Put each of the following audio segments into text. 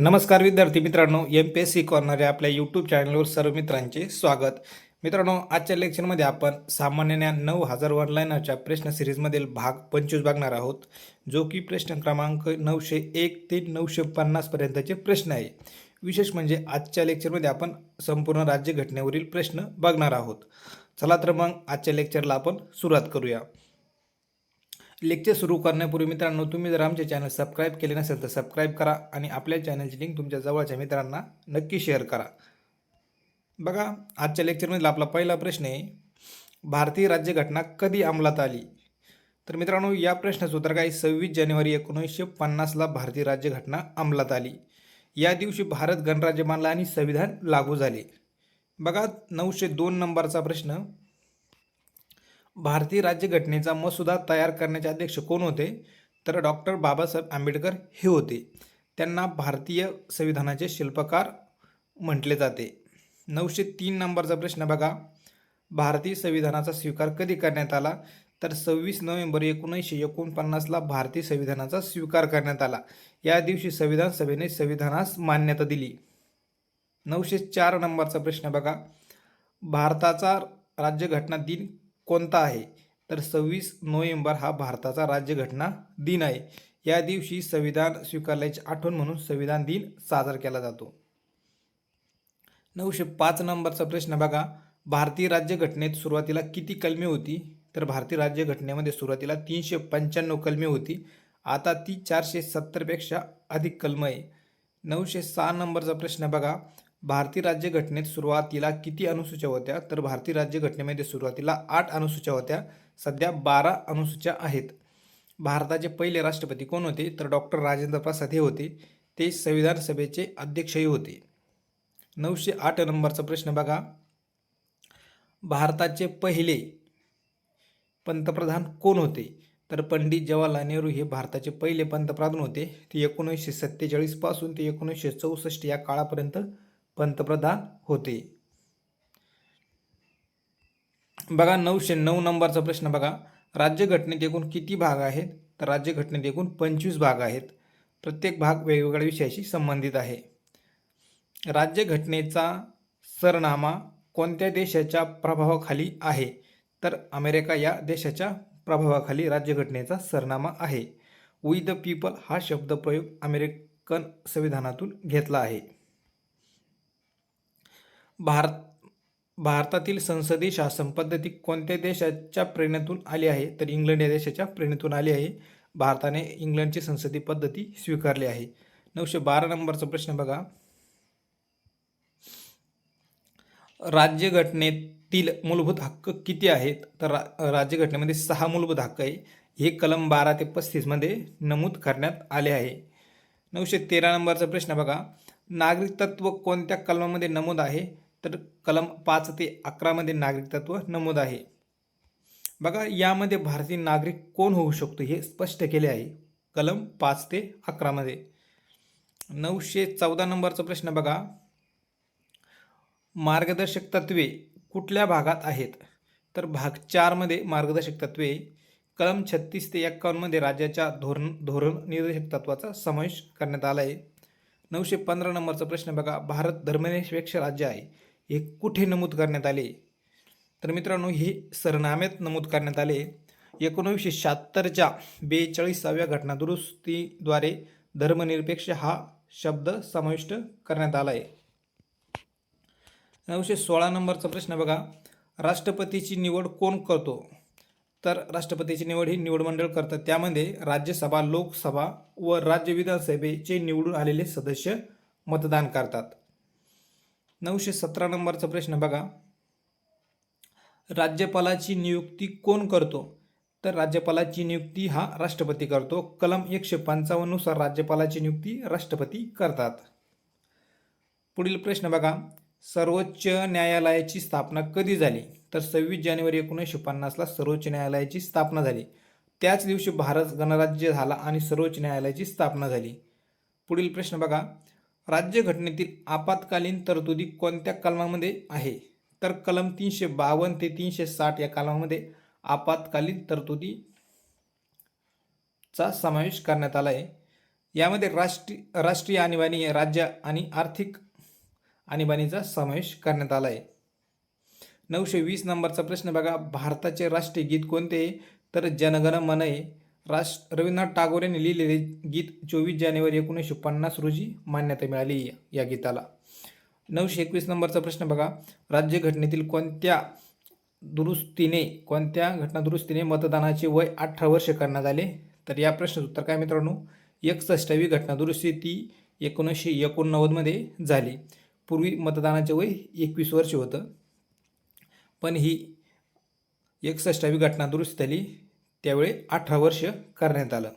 नमस्कार विद्यार्थी मित्रांनो M P S C corner या आपल्या यूट्यूब चॅनलवर सर्व मित्रांचे स्वागत. मित्रांनो आजच्या लेक्चरमध्ये आपण सामान्य ज्ञान नऊ हजार वन लाईनरच्या प्रश्न सिरीजमधील भाग पंचवीस बघणार आहोत जो की प्रश्न क्रमांक नऊशे एक ते नऊशे पन्नासपर्यंतचे प्रश्न आहे. विशेष म्हणजे आजच्या लेक्चरमध्ये आपण संपूर्ण राज्यघटनेवरील प्रश्न बघणार आहोत. चला तर मग आजच्या लेक्चरला आपण सुरुवात करूया. लेक्चर सुरू करण्यापूर्वी मित्रांनो तुम्ही जर आमचे चॅनल सबस्क्राईब केले नसेल तर सबस्क्राईब करा आणि आपल्या चॅनलची लिंक तुमच्या जवळच्या मित्रांना नक्की शेअर करा. बघा आजच्या लेक्चरमधला आपला पहिला प्रश्न आहे भारतीय राज्यघटना कधी अंमलात आली? तर मित्रांनो या प्रश्नाचं उत्तर काय? सव्वीस जानेवारी एकोणीसशे पन्नासला भारतीय राज्यघटना अंमलात आली. या दिवशी भारत गणराज्य मानला आणि संविधान लागू झाले. बघा नऊशे दोन नंबरचा प्रश्न भारतीय राज्यघटनेचा मसुदा तयार करण्याचे अध्यक्ष कोण होते? तर डॉक्टर बाबासाहेब आंबेडकर हे होते. त्यांना भारतीय संविधानाचे शिल्पकार म्हटले जाते. नऊशे तीन नंबरचा प्रश्न बघा. भारतीय संविधानाचा स्वीकार कधी करण्यात आला? तर सव्वीस नोव्हेंबर एकोणीसशे एकोणपन्नासला भारतीय संविधानाचा स्वीकार करण्यात आला. या दिवशी संविधान सभेने संविधानास मान्यता दिली. नऊशे चार नंबरचा प्रश्न बघा. भारताचा राज्यघटना दिन कोणता आहे? तर सव्वीस नोव्हेंबर हा भारताचा राज्यघटना दिन आहे. या दिवशी संविधान स्वीकारल्याची आठवण म्हणून संविधान दिन साजरा केला जातो. नऊशे पाच नंबरचा प्रश्न बघा. भारतीय राज्यघटनेत सुरुवातीला किती कलमे होती? तर भारतीय राज्यघटनेमध्ये सुरुवातीला तीनशे पंच्याण्णव कलमे होती. आता ती चारशे सत्तरपेक्षा अधिक कलम आहे. नऊशे सहा नंबरचा प्रश्न बघा. भारतीय राज्यघटनेत सुरुवातीला किती अनुसूच्या होत्या? तर भारतीय राज्यघटनेमध्ये सुरुवातीला आठ अनुसूच्या होत्या. सध्या बारा अनुसूच्या आहेत. भारताचे पहिले राष्ट्रपती कोण होते? तर डॉक्टर राजेंद्र प्रसाद हे होते. ते संविधान सभेचे अध्यक्षही होते. नऊशे आठ नंबरचा प्रश्न बघा. भारताचे पहिले पंतप्रधान कोण होते? तर पंडित जवाहरलाल नेहरू हे भारताचे पहिले पंतप्रधान होते. ते एकोणीसशे सत्तेचाळीसपासून ते एकोणीसशे चौसष्ट या काळापर्यंत पंतप्रधान होते. बघा नऊशे नऊ नंबरचा प्रश्न बघा. राज्यघटनेत एकूण किती भाग आहेत? तर राज्यघटनेत एकूण पंचवीस भाग आहेत. प्रत्येक भाग वेगवेगळ्या विषयाशी संबंधित आहे. राज्यघटनेचा सरनामा कोणत्या देशाच्या प्रभावाखाली आहे? तर अमेरिका या देशाच्या प्रभावाखाली राज्यघटनेचा सरनामा आहे. वी द पीपल हा शब्दप्रयोग अमेरिकन संविधानातून घेतला आहे. भारत भारतातील संसदीय शासन पद्धती कोणत्या देशाच्या प्रेरणेतून आली आहे? तर इंग्लंड या देशाच्या प्रेरणेतून आली आहे. भारताने इंग्लंडची संसदीय पद्धती स्वीकारली आहे. नऊशे बारा नंबरचा प्रश्न बघा. राज्यघटनेतील मूलभूत हक्क किती आहेत? तर रा राज्यघटनेमध्ये सहा मूलभूत हक्क आहे. हे कलम बारा ते पस्तीसमध्ये नमूद करण्यात आले आहे. नऊशे तेरा नंबरचा प्रश्न बघा. नागरिकत्व कोणत्या कलमामध्ये नमूद आहे? तर कलम पाच ते अकरामध्ये नागरिकत्व नमूद आहे. बघा यामध्ये भारतीय नागरिक कोण होऊ शकतो हे स्पष्ट केले आहे कलम पाच ते अकरामध्ये नऊशे चौदा नंबरचा प्रश्न बघा. मार्गदर्शक तत्वे कुठल्या भागात आहेत? तर भाग चारमध्ये मार्गदर्शक तत्वे कलम छत्तीस ते एक्कावन्नमध्ये राज्याच्या धोरण धोरण निर्देशक तत्वाचा समावेश करण्यात आला आहे नऊशे पंधरा नंबरचा प्रश्न बघा. भारत धर्मनिरपेक्ष राज्य आहे. हे कुठे नमूद करण्यात आले? तर मित्रांनो हे सरनाम्यात नमूद करण्यात आले. एकोणीसशे शहात्तरच्या बेचाळीसाव्या घटनादुरुस्तीद्वारे धर्मनिरपेक्ष हा शब्द समाविष्ट करण्यात आला आहे नऊशे सोळा नंबरचा प्रश्न बघा. राष्ट्रपतीची निवड कोण करतो? तर राष्ट्रपतीची निवड ही निवड मंडळ करतात. त्यामध्ये राज्यसभा लोकसभा व राज्य विधानसभेचे निवडून आलेले सदस्य मतदान करतात. नऊशे सतरा नंबरचा प्रश्न बघा. राज्यपालाची नियुक्ती कोण करतो? तर राज्यपालाची नियुक्ती हा राष्ट्रपती करतो. कलम एकशे पंचावन्ननुसार राज्यपालाची नियुक्ती राष्ट्रपती करतात. पुढील प्रश्न बघा. सर्वोच्च न्यायालयाची स्थापना कधी झाली? तर सव्वीस जानेवारी एकोणीसशे पन्नासला सर्वोच्च न्यायालयाची स्थापना झाली. त्याच दिवशी भारत गणराज्य झाला आणि सर्वोच्च न्यायालयाची स्थापना झाली. पुढील प्रश्न बघा. राज्यघटनेतील आपत्कालीन तरतुदी कोणत्या कलमामध्ये आहे? तर कलम तीनशे बावन्न ते तीनशे साठ या कलमामध्ये आपत्कालीन तरतुदीचा समावेश करण्यात आला आहे. यामध्ये राष्ट्रीय राष्ट्रीय आणीबाणी राज्य आणि आर्थिक आणीबाणीचा समावेश करण्यात आला आहे. नऊशे वीस नंबरचा प्रश्न बघा. भारताचे राष्ट्रीय गीत कोणते तर जनगण मन आहे. राष्ट्र रवींद्रनाथ टागोर यांनी लिहिलेले गीत चोवीस जानेवारी एकोणीसशे पन्नास रोजी मान्यता मिळाली या- गीताला. नऊशे एकवीस नंबरचा प्रश्न बघा. राज्यघटनेतील कोणत्या दुरुस्तीने कोणत्या घटना दुरुस्तीने मतदानाचे वय अठरा वर्ष करण्यात आले? तर या प्रश्नाचं उत्तर काय मित्रांनो? एकसष्टावी घटना दुरुस्ती ती एकोणीसशे एकोणनव्वदमध्ये झाली. पूर्वी मतदानाचे वय एकवीस वर्ष होतं. पण ही एकसष्टावी घटना दुरुस्ती झाली. त्यावेळी अठरा वर्ष करण्यात आलं.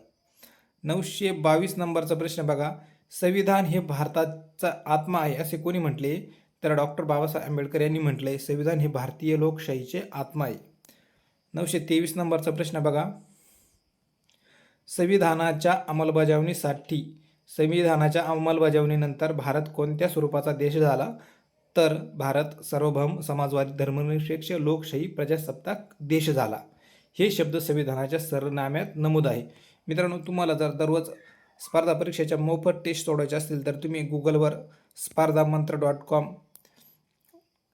नऊशे बावीस नंबरचा प्रश्न बघा. संविधान हे भारताचा आत्मा आहे असे कोणी म्हटले? तर डॉक्टर बाबासाहेब आंबेडकर यांनी म्हटलंय संविधान हे भारतीय लोकशाहीचे आत्मा आहे. नऊशे तेवीस नंबरचा प्रश्न बघा. संविधानाच्या अंमलबजावणीसाठी संविधानाच्या अंमलबजावणीनंतर भारत कोणत्या स्वरूपाचा देश झाला? तर भारत सार्वभौम समाजवादी धर्मनिरपेक्ष लोकशाही प्रजासत्ताक देश झाला. हे शब्द संविधानाच्या सरनाम्यात नमूद आहे. मित्रांनो तुम्हाला जर दररोज स्पर्धा परीक्षेच्या मोफत टेस्ट सोडवायचे असतील तर तुम्ही गुगलवर स्पर्धा मंत्र डॉट कॉम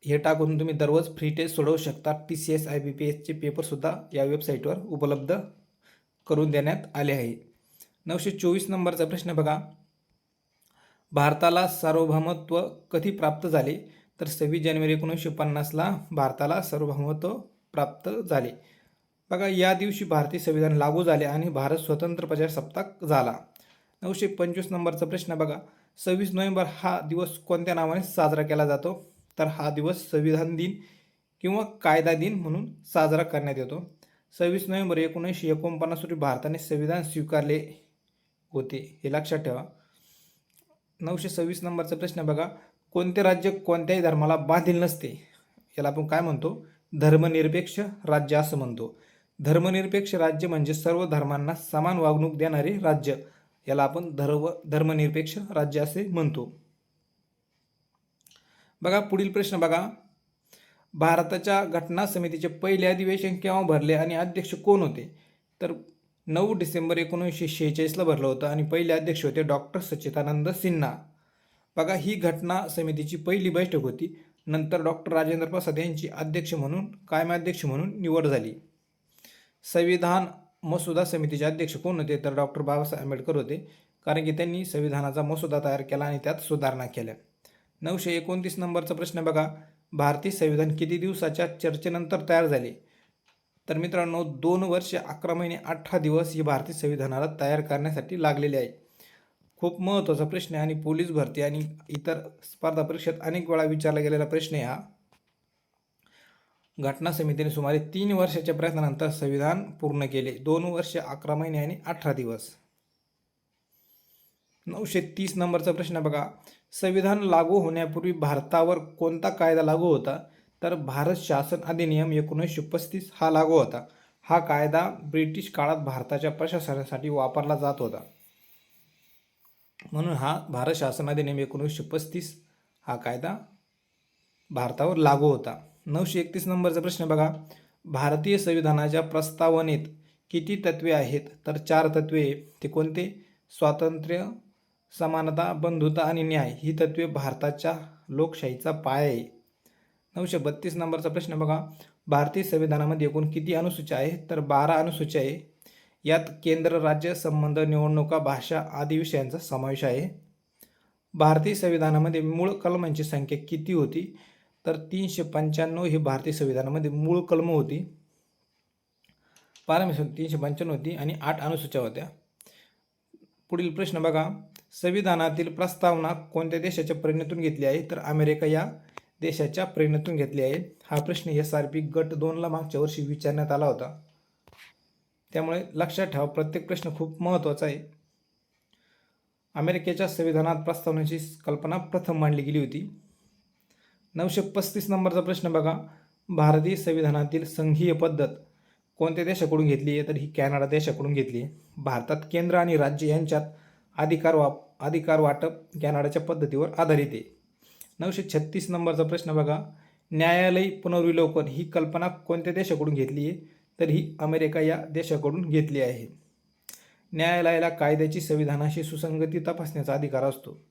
हे टाकून तुम्ही दररोज फ्री टेस्ट सोडवू शकता. T C S I B P एसचे पेपरसुद्धा या वेबसाईटवर उपलब्ध करून देण्यात आले आहे. नऊशे चोवीस नंबरचा प्रश्न बघा. भारताला सार्वभौमत्व कधी प्राप्त झाले? तर सव्वीस जानेवारी एकोणीसशे पन्नासला भारताला सार्वभौमत्व प्राप्त झाले. बघा या दिवशी भारतीय संविधान लागू झाले आणि भारत स्वतंत्र प्रजासत्ताक झाला. नऊशे पंचवीस नंबरचा प्रश्न बघा. सव्वीस नोव्हेंबर हा दिवस कोणत्या नावाने साजरा केला जातो? तर हा दिवस संविधान दिन किंवा कायदा दिन म्हणून साजरा करण्यात येतो. सव्वीस नोव्हेंबर एकोणीसशे एकोणपन्नास रोजी भारताने संविधान स्वीकारले होते. हे लक्षात ठेवा. नऊशे सव्वीस नंबरचा प्रश्न बघा. कोणते राज्य कोणत्याही धर्माला बांधील नसते? याला आपण काय म्हणतो? धर्मनिरपेक्ष राज्य असं म्हणतो. धर्मनिरपेक्ष राज्य म्हणजे सर्व धर्मांना समान वागणूक देणारे राज्य. याला आपण धर्म धर्मनिरपेक्ष राज्य असे म्हणतो. बघा पुढील प्रश्न बघा. भारताच्या घटना समितीचे पहिले अधिवेशन केव्हा भरले आणि अध्यक्ष कोण होते? तर नऊ डिसेंबर एकोणीसशे शेहेचाळीसला भरलं होतं आणि पहिले अध्यक्ष होते डॉक्टर सच्चिदानंद सिन्हा. बघा ही घटना समितीची पहिली बैठक होती. नंतर डॉक्टर राजेंद्र प्रसाद यांची अध्यक्ष म्हणून कायमाध्यक्ष म्हणून निवड झाली. संविधान मसुदा समितीचे अध्यक्ष कोण होते? तर डॉक्टर बाबासाहेब आंबेडकर होते. कारण की त्यांनी संविधानाचा मसुदा तयार केला आणि त्यात सुधारणा केल्या. नऊशे एकोणतीस नंबरचा प्रश्न बघा. भारतीय संविधान किती दिवसाच्या चर्चेनंतर तयार झाले? तर मित्रांनो दोन वर्ष अकरा महिने अठरा दिवस ही भारतीय संविधानाला तयार करण्यासाठी लागलेले आहे. खूप महत्त्वाचा प्रश्न आहे आणि पोलीस भरती आणि इतर स्पर्धा परीक्षेत अनेक वेळा विचारला गेलेला प्रश्न आहे हा. घटना समितीने सुमारे तीन वर्षाच्या प्रयत्नानंतर संविधान पूर्ण केले. दोन वर्ष अकरा महिने आणि अठरा दिवस. नऊशे तीस नंबरचा प्रश्न बघा. संविधान लागू होण्यापूर्वी भारतावर कोणता कायदा लागू होता? तर भारत शासन अधिनियम एकोणीसशे पस्तीस हा लागू होता. हा कायदा ब्रिटिश काळात भारताच्या प्रशासनासाठी वापरला जात होता. म्हणून हा भारत शासन अधिनियम एकोणीसशे पस्तीस हा कायदा भारतावर लागू होता. नऊशे एकतीस नंबरचा प्रश्न बघा. भारतीय संविधानाच्या प्रस्तावनेत किती तत्वे आहेत? तर चार तत्वे ते कोणते? स्वातंत्र्य समानता बंधुता आणि न्याय. ही तत्वे भारताच्या लोकशाहीचा पाया आहे. नऊशे बत्तीस नंबरचा प्रश्न बघा. भारतीय संविधानामध्ये एकूण किती अनुसूच्या आहे तर बारा अनुसूच्या आहे. यात केंद्र राज्य संबंध निवडणुका भाषा आदी विषयांचा समावेश आहे. भारतीय संविधानामध्ये मूळ कलमांची संख्या किती होती? तर तीनशे पंच्याण्णव ही भारतीय संविधानामध्ये मूळ कलम होती. पारंब्या तीनशे पंच्याण्णव होती आणि आठ अनुसूच्या होत्या. पुढील प्रश्न बघा. संविधानातील प्रस्तावना कोणत्या देशाच्या प्रेरणेतून घेतली आहे? तर अमेरिका या देशाच्या प्रेरणेतून घेतली आहे. हा प्रश्न एस आर पी गट दोनला मागच्या वर्षी विचारण्यात आला होता. त्यामुळे लक्षात ठेवा प्रत्येक प्रश्न खूप महत्त्वाचा आहे. अमेरिकेच्या संविधानात प्रस्तावनेची कल्पना प्रथम मांडली गेली होती. नऊशे पस्तीस नंबरचा प्रश्न बघा. भारतीय संविधानातील संघीय पद्धत कोणत्या देशाकडून घेतली आहे? तर ही कॅनडा देशाकडून घेतली आहे. भारतात केंद्र आणि राज्य यांच्यात अधिकार वाप अधिकार वाटप कॅनडाच्या पद्धतीवर आधारित आहे. नऊशे छत्तीस नंबरचा प्रश्न बघा. न्यायालय पुनर्विलोकन ही कल्पना कोणत्या देशाकडून घेतली आहे? तर ही अमेरिका या देशाकडून घेतली आहे. न्यायालयाला कायद्याची संविधानाशी सुसंगती तपासण्याचा अधिकार असतो.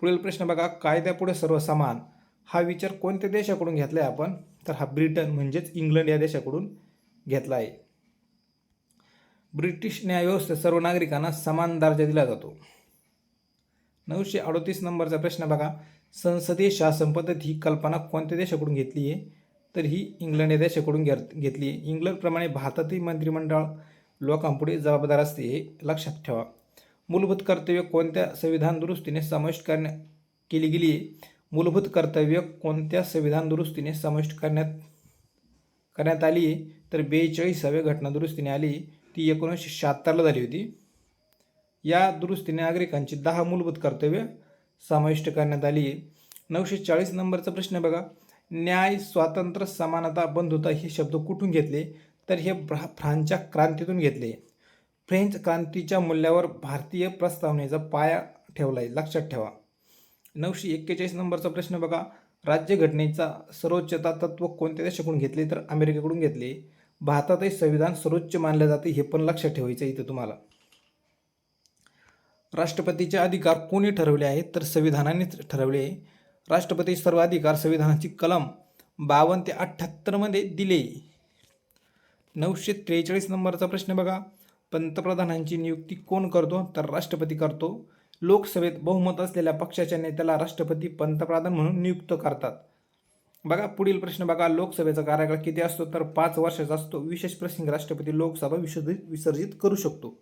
पुढील प्रश्न बघा. कायद्यापुढे सर्व समान हा विचार कोणत्या देशाकडून घेतला आहे आपण? तर हा ब्रिटन म्हणजेच इंग्लंड या देशाकडून घेतला आहे ब्रिटिश न्यायव्यवस्थेत सर्व नागरिकांना समान दर्जा दिला जातो. नऊशे अडोतीस नंबरचा प्रश्न बघा. संसदीय शासन पद्धत ही कल्पना कोणत्या देशाकडून घेतली आहे? तर ही इंग्लंड या देशाकडून घेत घेतली आहे. इंग्लंडप्रमाणे भारतातील मंत्रिमंडळ लोकांपुढे जबाबदार असते हे लक्षात ठेवा. मूलभूत कर्तव्य कोणत्या संविधान दुरुस्तीने समाविष्ट करण्या केली गेली आहे? मूलभूत कर्तव्य कोणत्या संविधान दुरुस्तीने समाविष्ट करण्यात करण्यात आली तर बेचाळीसाव्या घटना दुरुस्तीने आली. ती एकोणीसशे शहात्तरला झाली होती. या दुरुस्तीने नागरिकांची दहा मूलभूत कर्तव्य समाविष्ट करण्यात आली नऊशे चाळीस नंबरचा प्रश्न बघा. न्याय स्वातंत्र्य समानता बंधुता हे शब्द कुठून घेतले? तर हे फ्रान्सच्या क्रांतीतून घेतले. फ्रेंच क्रांतीच्या मूल्यावर भारतीय प्रस्तावनेचा पाया ठेवला आहे लक्षात ठेवा. नऊशे एक्केचाळीस नंबरचा प्रश्न बघा. राज्यघटनेचा सर्वोच्चता तत्व कोणत्या देशाकडून घेतले तर अमेरिकेकडून घेतले. भारतातही संविधान सर्वोच्च मानले जाते हे पण लक्षात ठेवायचं आहे इथं तुम्हाला. राष्ट्रपतीचे अधिकार कोणी ठरवले आहेत? तर संविधानानेच ठरवले. आहे राष्ट्रपती सर्व अधिकार संविधानाची कलम बावन्न ते अठ्ठ्याहत्तरमध्ये दिले. नऊशे त्रेचाळीस नंबरचा प्रश्न बघा. पंतप्रधानांची नियुक्ती कोण करतो? तर राष्ट्रपती करतो. लोकसभेत बहुमत असलेल्या पक्षाच्या नेत्याला राष्ट्रपती पंतप्रधान म्हणून नियुक्त करतात. बघा पुढील प्रश्न बघा. लोकसभेचा कार्यकाळ किती असतो? तर पाच वर्षाचा असतो. विशेष प्रसंगी राष्ट्रपती लोकसभा विसर्जित विसर्जित करू शकतो.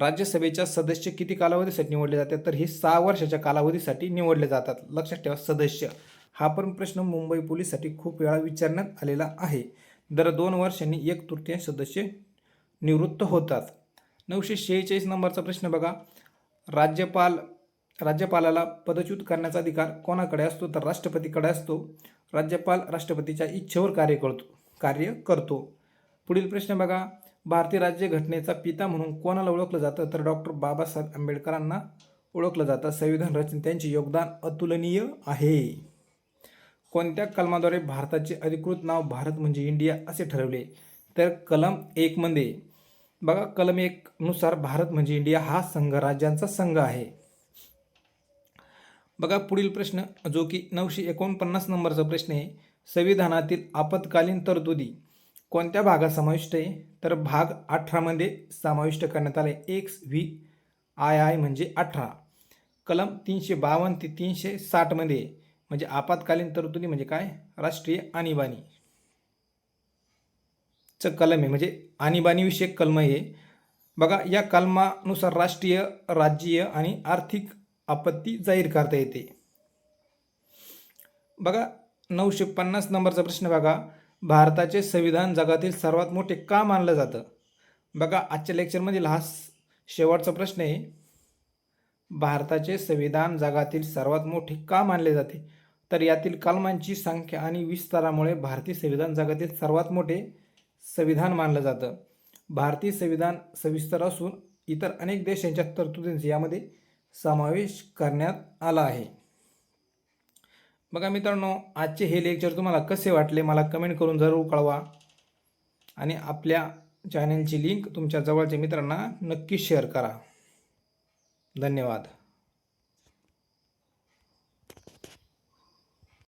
राज्यसभेच्या सदस्य किती कालावधीसाठी निवडले जातात? तर हे सहा वर्षाच्या कालावधीसाठी निवडले जातात. लक्षात ठेवा सदस्य. हा पण प्रश्न मुंबई पोलीससाठी खूप वेळा विचारण्यात आलेला आहे. दर दोन वर्षांनी एक तृतीयांश सदस्य निवृत्त होतात. नऊशे शेहेचाळीस नंबरचा प्रश्न बघा. राज्यपाल राज्यपालाला पदच्युत करण्याचा अधिकार कोणाकडे असतो? तर राष्ट्रपतीकडे असतो. राज्यपाल राष्ट्रपतीच्या इच्छेवर कार्य करतो कार्य करतो. पुढील प्रश्न बघा. भारतीय राज्यघटनेचा पिता म्हणून कोणाला ओळखलं जातं? तर डॉक्टर बाबासाहेब आंबेडकरांना ओळखलं जातं. संविधान रचनेत त्यांचे योगदान अतुलनीय आहे. कोणत्या कलमाद्वारे भारताचे अधिकृत नाव भारत म्हणजे इंडिया असे ठरवले? तर कलम एकमध्ये बघा कलम एक नुसार भारत म्हणजे इंडिया हा संघ राज्यांचा संघ आहे. बघा पुढील प्रश्न जो की नऊशे एकोणपन्नास नंबरचा प्रश्न आहे. संविधानातील आपत्कालीन तरतुदी कोणत्या भागात समाविष्ट आहे? तर भाग अठरामध्ये समाविष्ट करण्यात आले. एक्स व्ही आय आय म्हणजे अठरा. कलम तीनशे बावन्न ते तीनशे साठमध्ये म्हणजे आपत्कालीन तरतुदी म्हणजे काय? राष्ट्रीय आणीबाणी. च कलम आहे. म्हणजे आणीबाणीविषयक कलम आहे. बघा या कलमानुसार राष्ट्रीय राज्यीय आणि आर्थिक आपत्ती जाहीर करता येते. बघा नऊशे पन्नास नंबरचा प्रश्न बघा. भारताचे संविधान जगातील सर्वात मोठे का मानलं जातं? बघा आजच्या लेक्चरमधील हा शेवटचा प्रश्न आहे. भारताचे संविधान जगातील सर्वात मोठे का मानले जाते? तर यातील कलमांची संख्या आणि विस्तारामुळे भारतीय संविधान जगातील सर्वात मोठे संविधान मानलं जातं. भारतीय संविधान सविस्तर असून इतर अनेक देशांच्या तरतुदींचा यामध्ये समावेश करण्यात आला आहे. बघा मित्रांनो आजचे हे लेक्चर तुम्हाला कसे वाटले मला कमेंट करून जरूर कळवा. आणि आपल्या चॅनलची लिंक तुमच्या जवळच्या मित्रांना नक्की शेअर करा. धन्यवाद.